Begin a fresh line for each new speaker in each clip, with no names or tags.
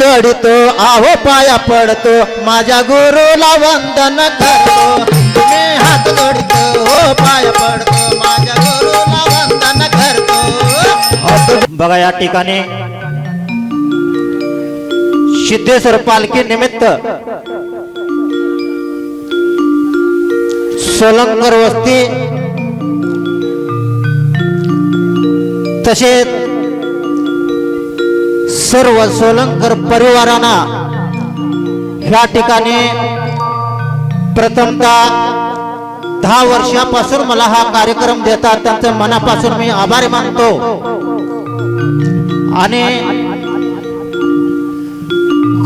जोडितो आहो पाया पडतो. माझ्या गुरुला वंदन करतो. मी हात जोडितो हो पाया पडतो. माझ्या गुरुला वंदन करतो. बघा या ठिकाणी सिद्धेश्वर पालखी निमित्त सोलंकर वस्ती तसेच सर्व सोलंकर परिवारांना ह्या ठिकाणी प्रथमतः दहा वर्षापासून मला हा कार्यक्रम देतात त्यांचं मनापासून मी आभार मानतो. आणि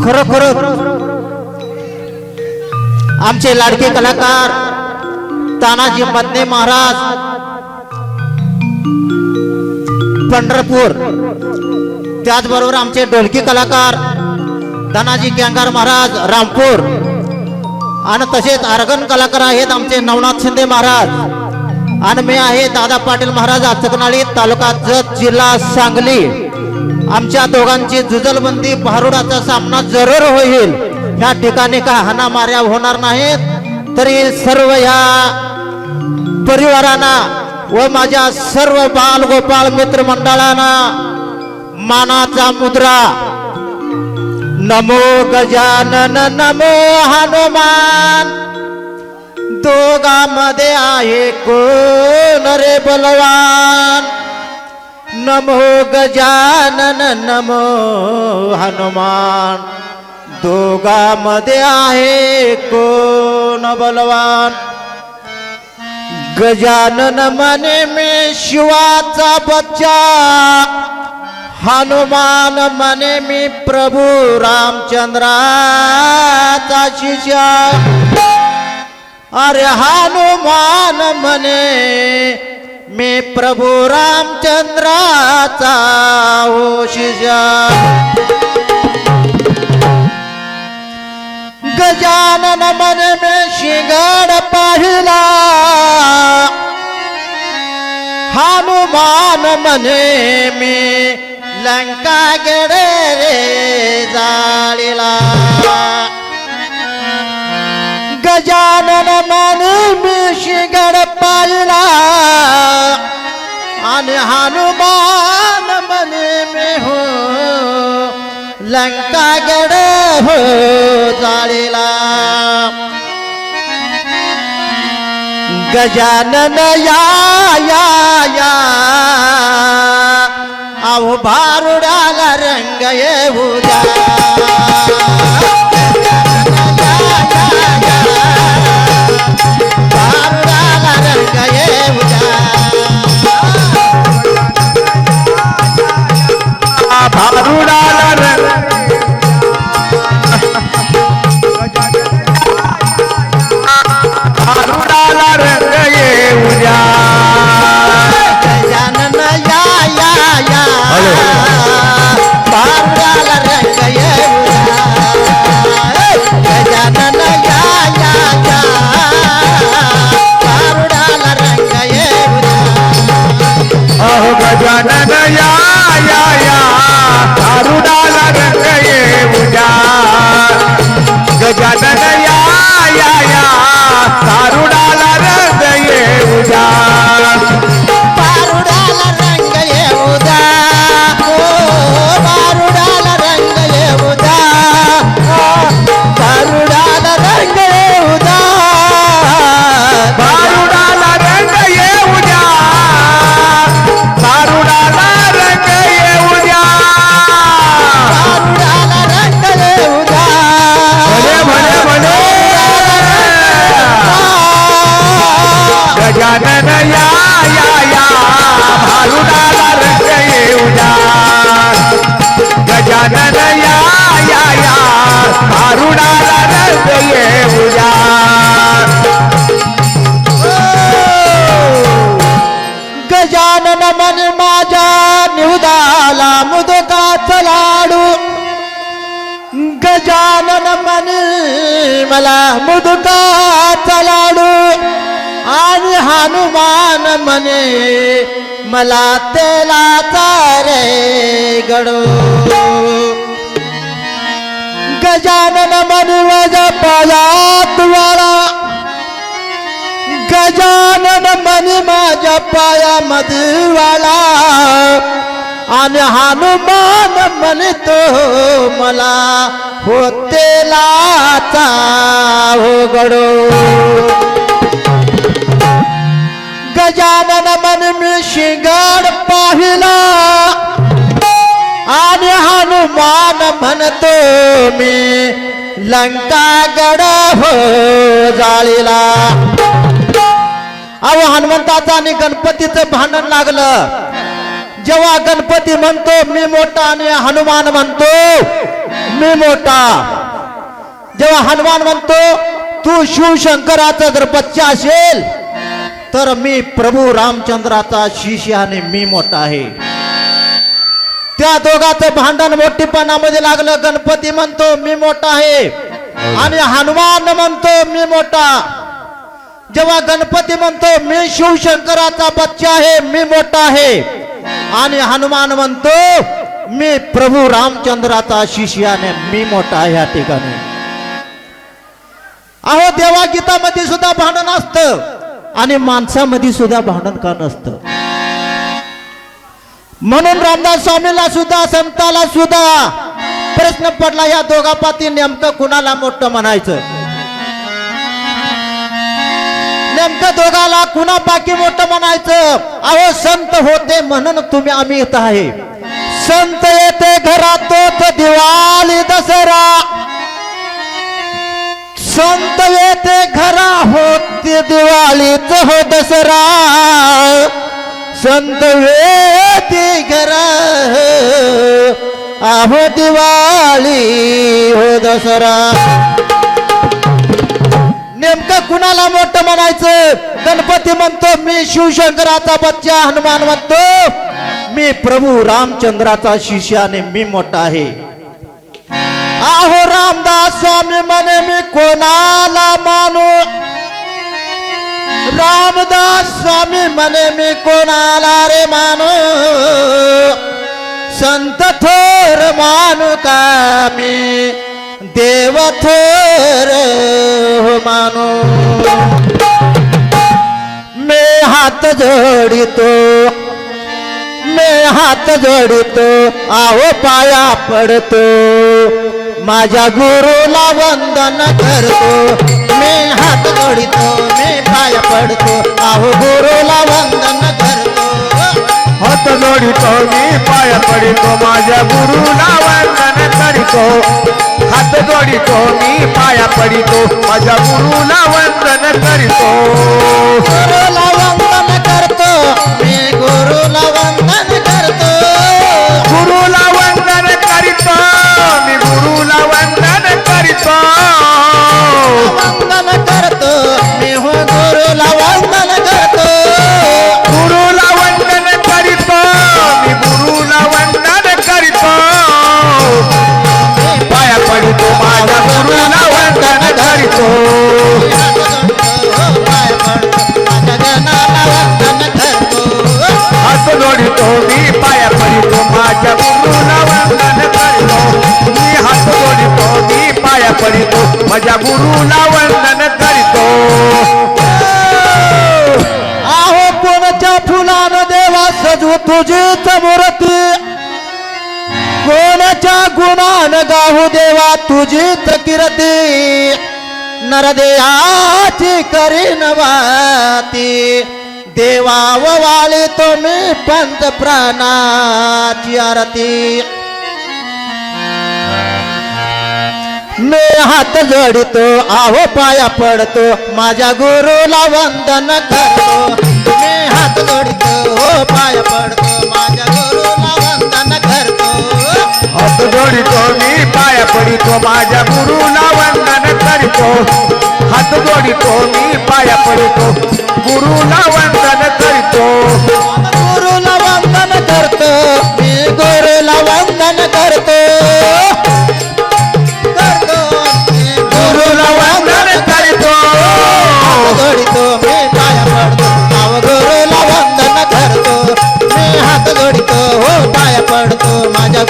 खरोखर आमचे लाडके कलाकार तानाजी मदने महाराज पंढरपूर. त्याचबरोबर आमचे ढोलकी कलाकार धनाजी गंगार महाराज रामपूर. आणि तसेच अर्गन कलाकार आहेत आमचे नवनाथ शिंदे महाराज. आणि मी आहे दादा पाटील महाराज अचकनाळी तालुका जत जिल्हा सांगली. आमच्या दोघांची जुजलबंदी भारुडाचा सामना जरूर होईल. ह्या ठिकाणी का हानामाऱ्या होणार नाहीत. तरी सर्व ह्या परिवारांना व माझ्या सर्व बाल गोपाळ मित्रमंडळांना मानाचा मुद्रा. नमो गजानन नमो हनुमान. दोघांमध्ये आहे कोण रे बलवान? नमो गजानन नमो हनुमान. दोघांमध्ये आहे कोण बलवान? गजानन मने मी शिवाचा बच्चा. हनुमान मने मी प्रभू रामचंद्राचा शिष्या. अरे हनुमान मने मी प्रभू रामचंद्राचा हो शिष्या. गजानन मन में शिंगार पाहिला। हनुमान मने मी लंका गडे रे जाळीला। गजानन लंका गड हो जाळीला गजानन या या या अहो भारुडाला रंग येऊ द्या गजानन मन मला मुदकाचा लाडू आणि हनुमान म्हणे मला तेलाचा रे गडू. गजानन मनवज पायात वाळा गजानन मनी माझ्या पायामध्ये वाळा आणि हनुमान म्हणतो मला होते लाचा गडो. गजानन मन मी शिंगड पाहिला. आणि हनुमान म्हणतो मी लंका गड हो जाळीला. अहो हनुमंताचं आणि गणपतीचं भांडण लागलं. जेव्हा गणपती म्हणतो मी मोठा आणि हनुमान म्हणतो मी मोठा. जेव्हा हनुमान म्हणतो तू शिवशंकराचा जर बच्चा असेल तर मी प्रभू रामचंद्राचा शिष्य आणि मी मोठा आहे. त्या दोघाचं भांडण मोठीपणामध्ये लागलं गणपती म्हणतो मी मोठा आहे. आणि हनुमान म्हणतो मी मोठा. जेव्हा गणपती म्हणतो मी शिवशंकराचा बच्चा आहे मी मोठा आहे. आणि हनुमान म्हणतो मी प्रभू रामचंद्राचा शिष्य मी मोठा या ठिकाणी. अहो देवा गीतामध्ये सुद्धा भांडण असतं आणि माणसामध्ये सुद्धा भांडण का नसतं? म्हणून रामदास स्वामीला सुद्धा संताला सुद्धा प्रश्न पडला या दोघापाती नेमकं कुणाला मोठं म्हणायचं? त्या दोघाला कुणा बाकी मोठं म्हणायचं? अहो संत होते म्हणून तुम्ही आम्ही येत आहे. संत येते घरात तोच दिवाळी दसरा. संत येते घरा होते दिवाळीच हो दसरा. संत येते घरा आहो दिवाळी हो दसरा. कुणाला मोठं म्हणायचं? गणपती म्हणतो मी शिवशंकराचा बच्चा हनुमान म्हणतो. मी प्रभू रामचंद्राचा शिष्य आणि मी मोठा आहे. आहो रामदास स्वामी म्हणे मी कोणाला मानू? रामदास स्वामी म्हणे मी कोणाला रे मानू? संत थोर मानू का मी? देव थोर हो मानू। मे हात जोडितो मे हात जोडितो आहो पाया पडतो माझ्या गुरुला वंदन करतो मे हात जोडितो मी पाया पडतो आहो गुरुला वंदन करतो।
हात जोडितो मी पाया पडितो माझ्या गुरुला वंदन करतो। हात जोडितो मी पाया पडितो माझ्या गुरुला वंदन करीतो.
गुरुला वंदन करतो मी गुरुला
माझ्या गुरुला वंदन करतो.
आहो कोणाच्या फुलानं देवा सजवू तुझीच मूर्ती कोणाच्या गुणान गाऊ देवा तुझीच कीर्ती नरदेयाची करी वाती देवा वाली तुम्ही पंत प्राणाची आरती. मी हात जोडितो आहो पाया पडतो माझ्या गुरुला वंदन करतो. मी हात जोडितो हो पाया पडतो माझ्या गुरुला वंदन करतो.
हात जोडितो मी पाया पडितो माझ्या गुरुला वंदन करतो. हात जोडितो मी पाया पडितो गुरुला वंदन करतो.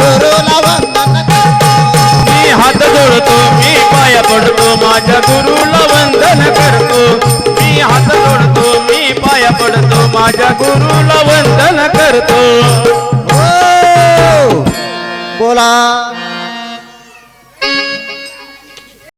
गुरुला वंदन करतो.
मी हात जोडतो पडतो माझ्या गुरुला वंदन करतो. मी हात जोडतो मी पाया पडतो माझ्या गुरुला वंदन करतो.
हो! बोला.